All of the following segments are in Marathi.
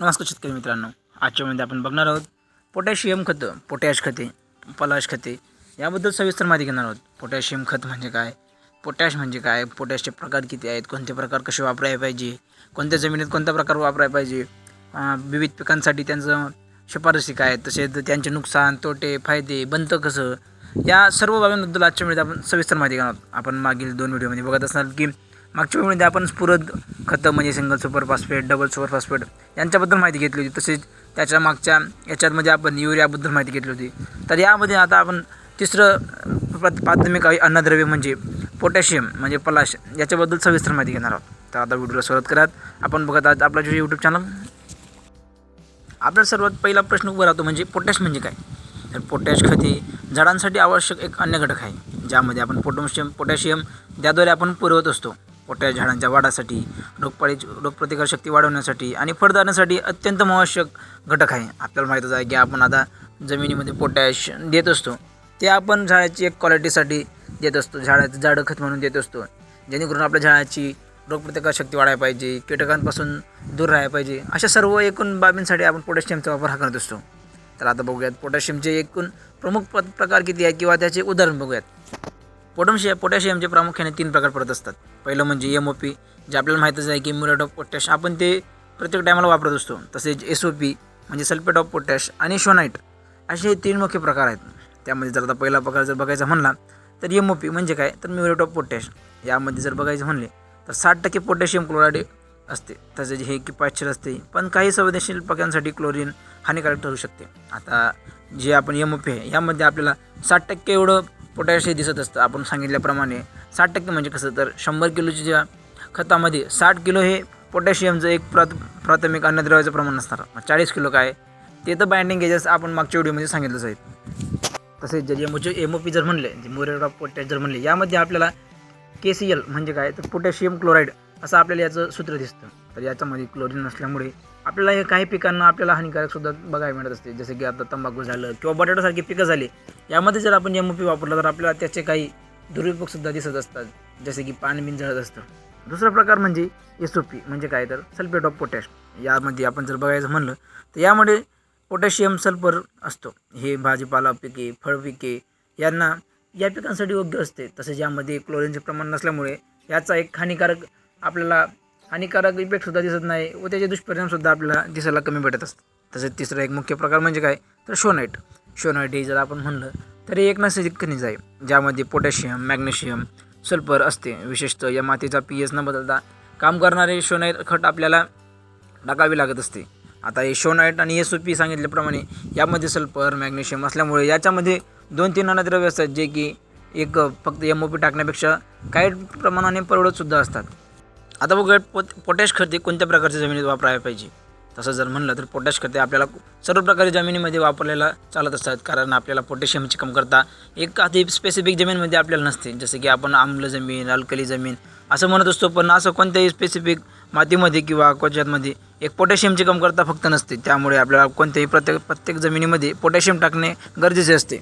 नमस्कार शेतकरी मित्रांनो. आजच्यामध्ये आपण बघणार आहोत पोटॅशियम खतं पोटॅश खते पलाश खते याबद्दल सविस्तर माहिती घेणार आहोत. पोटॅशियम खत म्हणजे काय? पोटॅश म्हणजे काय? पोटॅशचे प्रकार किती आहेत? कोणते प्रकार कसे वापरायला पाहिजे? कोणत्या जमिनीत कोणता प्रकार वापरायला पाहिजे? विविध पिकांसाठी त्यांचं शिफारसी काय? तसेच त्यांचे नुकसान तोटे फायदे बनतं कसं? या सर्व बाबींबद्दल आजच्या वेळेत आपण सविस्तर माहिती घेणार आहोत. आपण मागील दोन व्हिडिओमध्ये बघत असणार की मागच्या वेळेमध्ये आपण स्फुरद खतं म्हणजे single super phosphate double super phosphate यांच्याबद्दल माहिती घेतली होती. तसेच त्याच्या मागच्या याच्यामध्ये आपण युरियाबद्दल माहिती घेतली होती. तर यामध्ये आता आपण तिसरं प्राथमिक अन्नद्रव्य म्हणजे पोटॅशियम म्हणजे पलाश. याच्याबद्दल सविस्तर माहिती घेणार आहोत. तर आता व्हिडिओला सुरुवात करत आपण बघत आहात आपला जो यूट्यूब चॅनल आपला सर्वात पहिला प्रश्न उभा राहतो म्हणजे पोटॅश म्हणजे काय? तर पोटॅश खते झाडांसाठी आवश्यक एक अन्य घटक आहे ज्यामध्ये आपण पोटॅशियम पोटॅशियम त्याद्वारे आपण पुरवत असतो. पोटॅश झाडांच्या वाढासाठी रोगपाळी रोगप्रतिकारशक्ती वाढवण्यासाठी आणि फळदारण्यासाठी अत्यंत आवश्यक घटक आहे. आपल्याला माहीतच आहे की आपण आता जमिनीमध्ये पोटॅश देत असतो. ते आपण झाडाची एक क्वालिटीसाठी देत असतो. झाडाचं झाडं खत म्हणून देत असतो. जेणेकरून आपल्या झाडाची रोगप्रतिकारशक्ती वाढायला पाहिजे कीटकांपासून दूर राहायला पाहिजे. अशा सर्व एकूण बाबींसाठी आपण पोटॅशियमचा वापर हा करत असतो. तर आता बघूयात पोटॅशियमचे एकूण प्रमुख प प्रकार किती आहे किंवा त्याचे उदाहरण बघूयात. पोटॅशियम पोटॅशियमचे प्रामुख्याने तीन प्रकार पडत असतात. पहिलं म्हणजे एम ओ पी जे आपल्याला माहीतच आहे की म्युरेट ऑफ पोटॅश आपण ते प्रत्येक टायमाला वापरत असतो. तसेच एस ओ पी म्हणजे सल्फेट ऑफ पोटॅश आणि शोनाईट असे हे तीन मुख्य प्रकार आहेत. त्यामध्ये जर आता पहिला प्रकार जर बघायचा म्हणला तर एम ओ पी म्हणजे काय? तर म्युरेट ऑफ पोटॅश. यामध्ये जर बघायचं म्हणले तर साठ टक्के पोटॅशियम क्लोराईड असते. तसेच हे किपायच्छर असते पण काही संवेदनशील पक्यांसाठी क्लोरीन हानिकारक ठरू शकते. आता जे आपण एम ओ पी आहे यामध्ये आपल्याला साठ टक्के एवढं पोटॅश दिसत असतं. आपण सांगितल्याप्रमाणे साठ टक्के म्हणजे कसं? तर शंभर किलोच्या ज्या खतामध्ये साठ किलो हे पोटॅशियमचं एक प्राथ प्राथमिक अन्नद्रव्याचं प्रमाण असणार. मग चाळीस किलो काय? ते तर बाइंडिंग गेजेस आपण मागच्या व्हिडिओमध्ये सांगितलंच आहे. तसेच जर एमओचे एम ओ पी जर म्हणले जे मोरेट ऑफ पोटॅश जर म्हणले यामध्ये आपल्याला के सी एल म्हणजे काय? तर पोटॅशियम क्लोराईड असं आपल्याला याचं सूत्र दिसतं. तर याच्यामध्ये क्लोरीन नसल्यामुळे आपल्याला हे काही पिकांना आपल्याला हानिकारक सुद्धा बघायला मिळत असते. जसे की आता तंबाखू झालं किंवा बटाटासारखी पिकं झाली यामध्ये जर आपण एम ओ पी वापरलं तर आपल्याला त्याचे काही दुरुपयोगसुद्धा दिसत असतात. जसे की पाणी बिन जळत असतं. दुसरा प्रकार म्हणजे एस ओ पी म्हणजे काय तर सल्फेट ऑफ पोटॅश यामध्ये आपण जर बघायचं म्हणलं तर यामध्ये पोटॅशियम सल्फर असतो. हे भाजीपाला पिके फळपिके यांना या पिकांसाठी योग्य असते. तसेच यामध्ये क्लोरीनचे प्रमाण नसल्यामुळे याचा एक हानिकारक आपल्याला हानिकारक इफेक्टसुद्धा दिसत नाही व त्याचे दुष्परिणामसुद्धा आपल्याला दिसायला कमी भेटत असतात. तसेच तिसरा एक मुख्य प्रकार म्हणजे काय? तर शोनाईट शोनाईट हे जर आपण म्हणलं तर हे एक नैसर्गिक खनिज आहे ज्यामध्ये पोटॅशियम मॅग्नेशियम सल्फर असते. विशेषतः या मातीचा पी एच न बदलता काम करणारे शोनाईट खट आपल्याला टाकावी लागत असते. आता हे शोनाईट आणि एस ओ पी सांगितल्याप्रमाणे यामध्ये सल्फर मॅग्नेशियम असल्यामुळे याच्यामध्ये दोन तीन अन्नद्रव्य असतात जे की एक फक्त एम ओ पी टाकण्यापेक्षा काही प्रमाणाने परवडतसुद्धा असतात. आता बघूया पोट पोटॅश खते कोणत्या प्रकारच्या जमिनीत वापरायला पाहिजे? तसं जर म्हणलं तर पोटॅश खते आपल्याला सर्व प्रकारे जमिनीमध्ये वापरलेला चालत असतात. कारण आपल्याला पोटॅशियमची कमतरता एक अति स्पेसिफिक जमीनमध्ये आपल्याला नसते. जसं की आपण आम्ल जमीन अल्कली जमीन असं म्हणत असतो. पण असं कोणत्याही स्पेसिफिक मातीमध्ये किंवा क्वचितमध्ये एक पोटॅशियमची कमतरता फक्त नसते. त्यामुळे आपल्याला कोणत्याही प्रत्येक प्रत्येक जमिनीमध्ये पोटॅशियम टाकणे गरजेचे असते.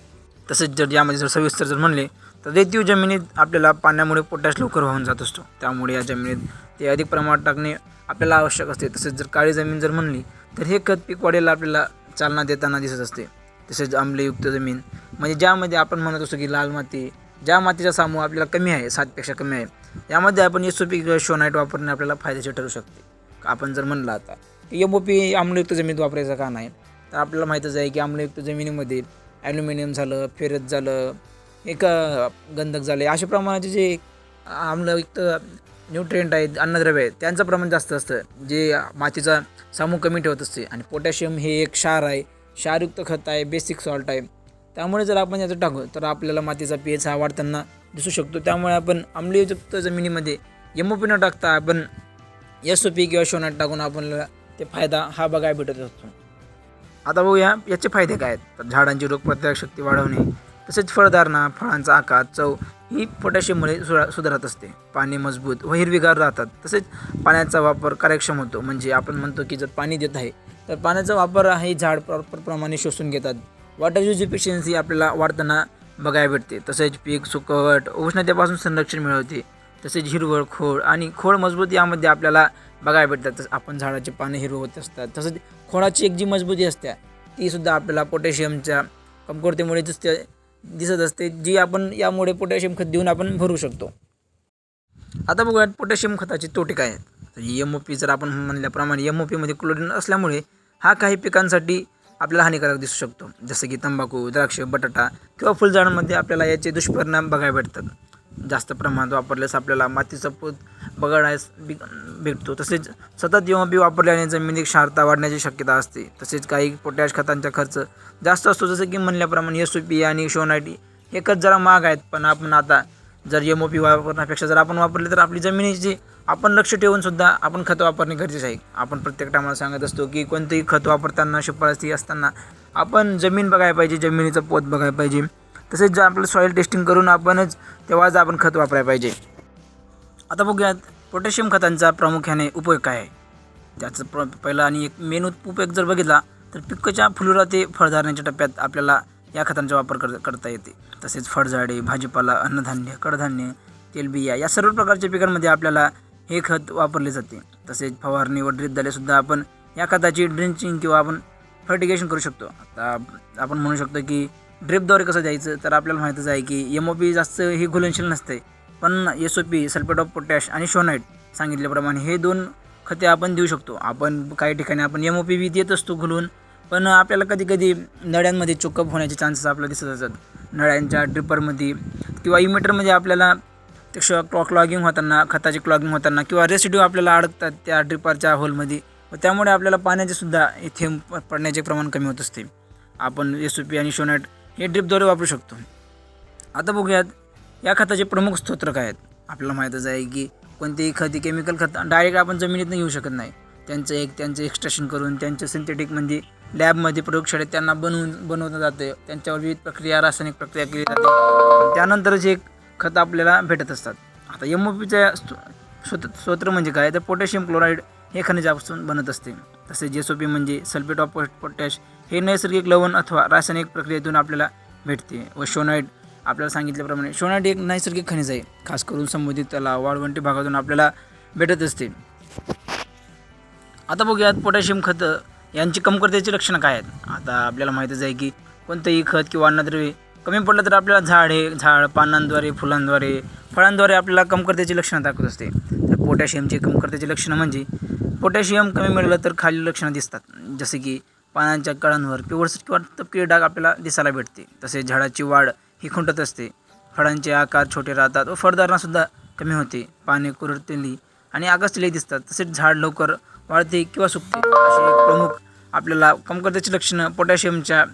तसेच जर यामध्ये जर सविस्तर जर म्हणले तर रेतीव जमिनीत आपल्याला पाण्यामुळे पोटॅश लवकर वाहून जात असतो. त्यामुळे या जमिनीत ते अधिक प्रमाणात टाकणे आपल्याला आवश्यक असते. तसेच जर काळी जमीन जर म्हणली तर हे खत पीक वाढीला आपल्याला चालना देताना दिसत असते. तसेच आम्लयुक्त जमीन म्हणजे ज्यामध्ये आपण म्हणत असतो की लाल माती ज्या मातीचा सामूह आपल्याला कमी आहे सातपेक्षा कमी आहे यामध्ये आपण एस ओ पी किंवा शोनाईट वापरणे आपल्याला फायदेशीर ठरू शकते. आपण जर म्हणलं आता एम ओ पी आम्लयुक्त जमीन वापरायचं का नाही तर आपल्याला माहीतच आहे की आम्लयुक्त जमिनीमध्ये ॲल्युमिनियम झालं फेरत झालं एक गंधक झाले. अशा प्रमाणाचे जे आम्लयुक्त न्यूट्रिएंट आहेत अन्नद्रव्य आहेत त्यांचं प्रमाण जास्त असतं. जे मातीचा सामूह कमी ठेवत असते. आणि पोटॅशियम हे एक क्षार आहे. क्षारयुक्त खत आहे बेसिक सॉल्ट आहे. त्यामुळे जर आपण याचं टाकू तर आपल्याला मातीचा पी एच हा वाढताना दिसू शकतो. त्यामुळे आपण आम्लयुक्त जमिनीमध्ये एम ओ पी न टाकता आपण एस ओ पी किंवा शोनाट टाकून आपल्याला ते फायदा हा बघायला भेटत असतो. आता बघूया याचे फायदे काय आहेत? तर झाडांची रोगप्रतिकारक शक्ती वाढवणे तसेच फळधारणा फळांचा आकार चव ही पोटॅशियममुळे सुरा सुधारत असते. पाणी मजबूत व हिरवीगार राहतात. तसेच पाण्याचा वापर कार्यक्षम होतो. म्हणजे आपण म्हणतो की जर पाणी देत आहे तर पाण्याचा वापर हे झाड प्रॉपर प्रमाणे शोषून घेतात. वॉटर यूज इफिशियन्सी आपल्याला वाढताना बघायला भेटते. तसेच पीक सुकवट उष्णतेपासून संरक्षण मिळवते. तसेच हिरवळ खोड आणि खोड मजबूती यामध्ये आपल्याला बघायला भेटतात. तसं आपण झाडाचे पाने हिरवं होत असतात. तसंच खोडाची एक जी मजबूती असते ती सुद्धा आपल्याला पोटॅशियमच्या कमतरतेमुळे दिसते. दिसत असते जी आपण यामुळे पोटॅशियम खत देऊन आपण भरू शकतो. आता बघूयात पोटॅशियम खताचे तोटे काय आहेत. तर एम ओ पी जर आपण म्हणल्याप्रमाणे एम ओ पीमध्ये क्लोरीन असल्यामुळे हा काही पिकांसाठी आपल्याला हानिकारक दिसू शकतो. जसं की तंबाखू द्राक्ष बटाटा किंवा फुलझाडांमध्ये आपल्याला याचे दुष्परिणाम बघायला भेटतात. जास्त प्रमाणात वापरल्यास आपल्याला मातीचा पोत बघायस भेटतो. तसेच सतत एम ओ पी वापरल्याने जमिनीत क्षारता वाढण्याची शक्यता असते. तसेच काही पोटॅश खतांचा खर्च जास्त असतो जसं की म्हणल्याप्रमाणे एस ओ पी आणि शोनायटी हे खत जरा महाग आहेत. पण आपण आता जर एम ओ पी वापरण्यापेक्षा जर आपण वापरले तर आपली जमिनीची आपण लक्ष ठेवून सुद्धा आपण खत वापरणे गरजेचे आहे. आपण प्रत्येक टायमाला सांगत असतो की कोणतेही खत वापरताना शिफारसी असताना आपण जमीन बघायला पाहिजे जमिनीचं पोत बघायला पाहिजे. तसेच जर आपलं सॉईल टेस्टिंग करून आपणच तेव्हाच आपण खत वापरायला पाहिजे. आता बघूयात पोटॅशियम खतांचा प्रामुख्याने उपयोग काय आहे? त्याचं प्र पहिला आणि एक मेन उपयोग जर बघितला तर पिकाच्या फुलुरा ते फळधारण्याच्या टप्प्यात आपल्याला या खतांचा वापर कर करता येते. तसेच फळझाडे भाजीपाला अन्नधान्य कडधान्य तेलबिया या सर्व प्रकारच्या पिकांमध्ये आपल्याला हे खत वापरले जाते. तसेच फवारणी व ड्रीप सुद्धा आपण या खताची ड्रिंचिंग किंवा आपण फर्टिगेशन करू शकतो. आता आपण म्हणू शकतो की ड्रिपद्वारे कसं द्यायचं तर आपल्याला माहीतच आहे की एम ओ पी जास्त हे घुलनशील नसते. पण S O P sulphate of potash आणि शोनाईट सांगितल्याप्रमाणे हे दोन खते आपण देऊ शकतो. आपण काही ठिकाणी आपण एम ओ पी बी देत असतो घालून पण आपल्याला कधी कधी नळ्यांमध्ये चोकअप होण्याचे चान्सेस आपल्याला दिसत असतात. नळ्यांच्या ड्रिपरमध्ये किंवा इमिटरमध्ये आपल्याला त्याशिवाय क्लॉगिंग होताना खताची क्लॉगिंग होताना किंवा रेसिड्यू आपल्याला अडकतात त्या ड्रिपरच्या होलमध्ये व त्यामुळे आपल्याला पाण्याचे सुद्धा इथे थेंब पडण्याचे प्रमाण कमी होत असते. आपण एस ओ पी आणि शोनाईट हे ड्रिपद्वारे वापरू शकतो. आता बघूयात या खताचे प्रमुख स्तोत्र काय आहेत. आपल्याला माहीतच आहे की कोणतेही खत केमिकल खत डायरेक्ट आपण जमिनीतनं घेऊ शकत नाही. त्यांचं एक त्यांचं एक्स्ट्रॅशन करून त्यांचं सिंथेटिक म्हणजे लॅबमध्ये प्रयोगशाळेत त्यांना बनवून बनवलं जातं. त्यांच्यावर विविध प्रक्रिया रासायनिक प्रक्रिया केली जाते. त्यानंतरच एक खत आपल्याला भेटत असतात. आता एम ओ पीच्या स्त्रोत स्त्रोत्र म्हणजे काय? तर पोटॅशियम क्लोराईड हे खनिजापासून बनत असते. तसेच जे ओ पी म्हणजे सल्फेट ऑफ पोटॅश हे नैसर्गिक लवण अथवा रासायनिक प्रक्रियेतून आपल्याला भेटते व शोनाईड आपल्याला सांगितल्याप्रमाणे शोनाईड एक नैसर्गिक खनिज आहे. खास करून संबंधित तलाव वाळवंटी भागातून आपल्याला भेटत असते. आता बघूयात पोटॅशियम खतं यांची कमतरतेची लक्षणं काय आहेत? आता आपल्याला माहीतच आहे की कोणतंही खत किंवा अन्नद्रव्ये कमी पडलं तर आपल्याला झाड हे झाड पानांद्वारे फुलांद्वारे फळांद्वारे आपल्याला कमतरतेची लक्षणं दाखवत असते. तर पोटॅशियमची कमतरतेची लक्षणं म्हणजे पोटॅशियम कमी मिळालं तर खालील लक्षणं दिसतात. जसे की पानांच्या कळांवर पिवळसर किंवा तपकिरी डाग आपल्याला दिसायला भेटते. तसेच झाडाची वाढ ही खुंटत असते. फळांचे आकार छोटे राहतात व फळधारणासुद्धा कमी होते. पाने कुरतली आणि आगसलेली दिसतात. तसेच झाड लवकर वाढते किंवा सुकते. अशी एक प्रमुख आपल्याला कमतरतेची लक्षणं पोटॅशियमच्या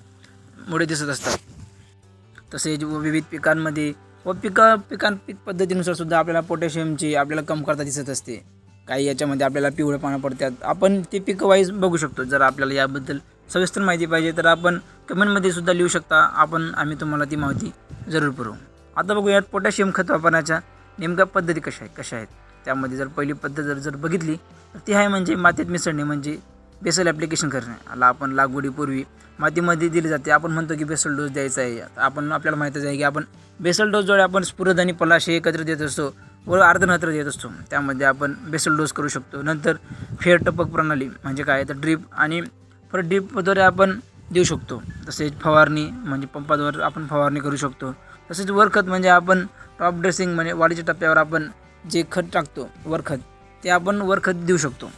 मुळे दिसत असतात. तसेच व विविध पिकांमध्ये व पिकं पिकां पीक पद्धतीनुसार सुद्धा आपल्याला पोटॅशियमची आपल्याला कमतरता दिसत असते. काही याच्यामध्ये आपल्याला पिवळे पानं पडतात. आपण ते पिक वाईज बघू शकतो. जर आपल्याला याबद्दल सविस्तर माहिती पाहिजे तर आपण कमेंटमध्ये सुद्धा लिहू शकता. आपण आम्ही तुम्हाला ती माहिती जरूर पुरवू. आता बघूयात पोटॅशियम खत वापरण्याच्या नेमक्या पद्धती कशा आहेत कशा आहेत? त्यामध्ये जर पहिली पद्धत जर जर बघितली तर ती आहे म्हणजे मातीत मिसळणे म्हणजे बेसल ॲप्लिकेशन करणे. आला आपण लागवडीपूर्वी मातीमध्ये दिली जाते. आपण म्हणतो की बेसल डोस द्यायचा आहे. आपण आपल्याला माहीतच आहे की आपण बेसल डोस जोडे आपण स्फुरद आणि पलाशे एकत्र देत असतो व अर्धनत्र देत असतो. त्यामध्ये आपण बेसल डोस करू शकतो. नंतर फेर टपक प्रणाली म्हणजे काय? तर ड्रीप आणि परत ड्रीपद्वारे आपण देऊ शकतो. तसेच फवारणी म्हणजे पंपाद्वारे आपण फवारणी करू शकतो. तसेच वरखत म्हणजे आपण टॉप ड्रेसिंग म्हणजे वाढीच्या टप्प्यावर आपण जे खत टाकतो वरखत ते आपण वरखत देऊ शकतो.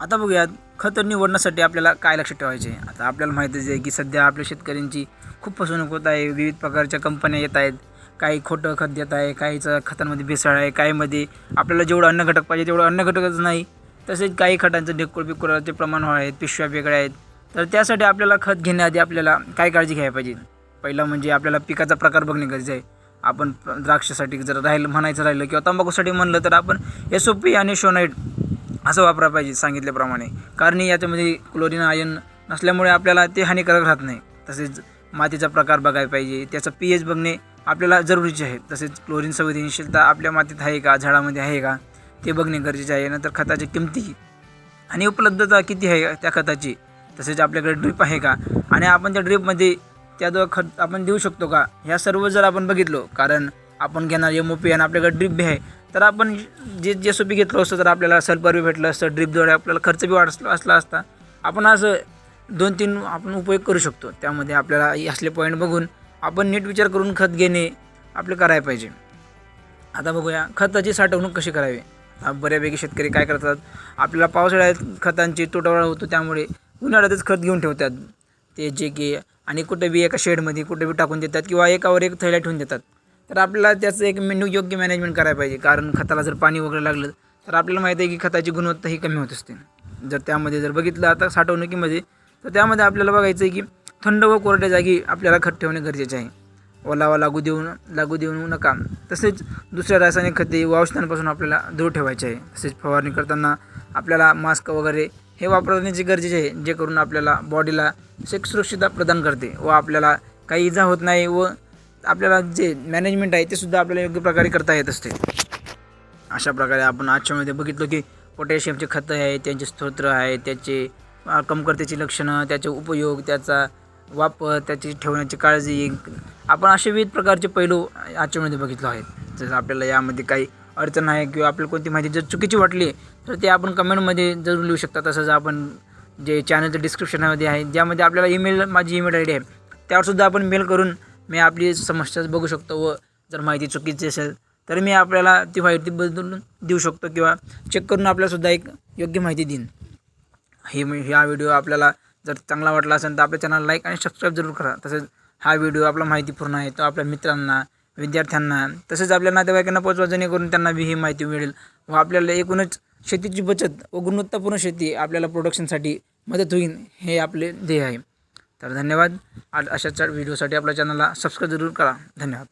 आता बघूयात खत निवडण्यासाठी आपल्याला काय लक्षात ठेवायचे? आता आपल्याला माहितीच आहे की सध्या आपल्या शेतकऱ्यांची खूप फसवणूक होत आहे. विविध प्रकारच्या कंपन्या येत आहेत. काही खोटं खत देत आहे काहीचं खतांमध्ये भेसळ आहे काहीमध्ये आपल्याला जेवढं अन्न घटक पाहिजे तेवढं अन्न घटकच नाही. तसेच काही खतांचं ढेकूळ बिकुळाचे प्रमाण आहेत पिशव्या वेगळ्या आहेत. तर त्यासाठी आपल्याला खत घेण्याआधी आपल्याला काय काळजी घ्यायला पाहिजे? पहिलं म्हणजे आपल्याला पिकाचा प्रकार बघणे गरजेचं आहे. आपण द्राक्षासाठी जर राहिलं म्हणायचं राहिलं किंवा तंबाखूसाठी म्हणलं तर आपण एस ओ पी आणि शोनाईट असं वापरायला पाहिजे सांगितल्याप्रमाणे. कारण याच्यामध्ये क्लोरीन आयन नसल्यामुळे आपल्याला ते हानिकारक राहत नाही. तसेच मातीचा प्रकार बघायला पाहिजे. त्याचं पी एच बघणे आपल्याला जरुरीचे आहे. तसेच क्लोरीन संवेदनशीलता आपल्या मातीत आहे का? झाडामध्ये आहे का? ते बघणे गरजेचे आहे. नंतर खताची किमती आणि उपलब्धता किती आहे त्या खताची? तसेच आपल्याकडे ड्रीप आहे का? आणि आपण त्या ड्रीपमध्ये त्याद्वारे खत आपण देऊ शकतो का? ह्या सर्व जर आपण बघितलो कारण आपण घेणार एम ओ पी आणि आपल्याकडे ड्रीप बी आहे तर आपण जे जे सोपी घेतलं असतं तर आपल्याला सल्पर बी भेटलं असतं ड्रीपद्वारे आपल्याला खर्च बी वाढ असला असता आपण असं दोन तीन आपण उपयोग करू शकतो. त्यामध्ये आपल्याला असले पॉईंट बघून आपण नीट विचार करून खत घेणे आपले करायला पाहिजे. आता बघूया खताची साठवणूक कशी करावी? बऱ्यापैकी शेतकरी काय करतात? आपल्याला पावसाळ्यात खतांची तुटवडा होतो त्यामुळे उन्हाळ्यातच खत घेऊन ठेवतात. ते जे की आणि कुठे बी एका शेडमध्ये कुठे बी टाकून देतात किंवा एकावर एक थैल्या ठेवून देतात. तर आपल्याला त्याचं एक मेन्यू योग्य मॅनेजमेंट करायला पाहिजे. कारण खताला जर पाणी वगैरे लागलं तर आपल्याला माहिती आहे की खताची गुणवत्ता ही कमी होत असते. जर त्यामध्ये जर बघितलं आता साठवणुकीमध्ये तर त्यामध्ये आपल्याला बघायचं आहे की थंड व कोरड्या जागी आपल्याला खत ठेवणे गरजेचे आहे. ओलावा लागू देऊ लागू देऊ नका. तसेच दुसऱ्या रासायनिक खते व औषधांपासून आपल्याला दूर ठेवायचे आहे. तसेच फवारणी करताना आपल्याला मास्क वगैरे हे वापरण्याची गरजेचे आहे जे करून आपल्याला बॉडीला एक सुरक्षितता प्रदान करते व आपल्याला काही इजा होत नाही व आपल्याला जे मॅनेजमेंट आहे ते सुद्धा आपल्याला योग्य प्रकारे करता येत असते. अशा प्रकारे आपण आजच्यामध्ये बघितलं की पोटॅशियमचे खतं आहे त्यांचे स्तोत्र आहे त्याचे अ, लक्षणं त्याचे उपयोग त्याचा वापर त्याची ठेवण्याची काळजी आपण असे विविध प्रकारचे पैलू आजच्यामध्ये बघितलो आहेत. जसं आपल्याला यामध्ये काही अडचण आहे किंवा आपल्याला कोणती माहिती जर चुकीची वाटली तर ते आपण कमेंटमध्ये जरूर लिहू शकता. तसंच आपण जे चॅनलचं डिस्क्रिप्शनमध्ये आहे ज्यामध्ये आपल्याला ईमेल माझी ईमेल आय डी आहे त्यावरसुद्धा आपण मेल करून मी आपली समस्या बघू शकतो व जर माहिती चुकीची असेल तर मी आपल्याला ती माहिती बदलून देऊ शकतो किंवा चेक करून आपल्यालासुद्धा एक योग्य माहिती देईन. हे मी हा व्हिडिओ आपल्याला जर चांगला वाटला असेल तर आपल्या चॅनल लाईक आणि सबस्क्राईब जरूर करा. तसेच हा व्हिडिओ आपला माहितीपूर्ण आहे तो आपल्या मित्रांना विद्यार्थ्यांना. तसेच आपल्या नातेवाईकांना पोचवा जेणेकरून त्यांना बी ही माहिती मिळेल व आपल्याला एकूणच शेतीची बचत व गुणवत्तापूर्ण शेती आपल्याला प्रोडक्शनसाठी मदत होईल हे आपले ध्येय आहे. तर धन्यवाद. आज अशाच व्हिडिओसाठी आपल्या चॅनलला सबस्क्राईब जरूर करा. धन्यवाद.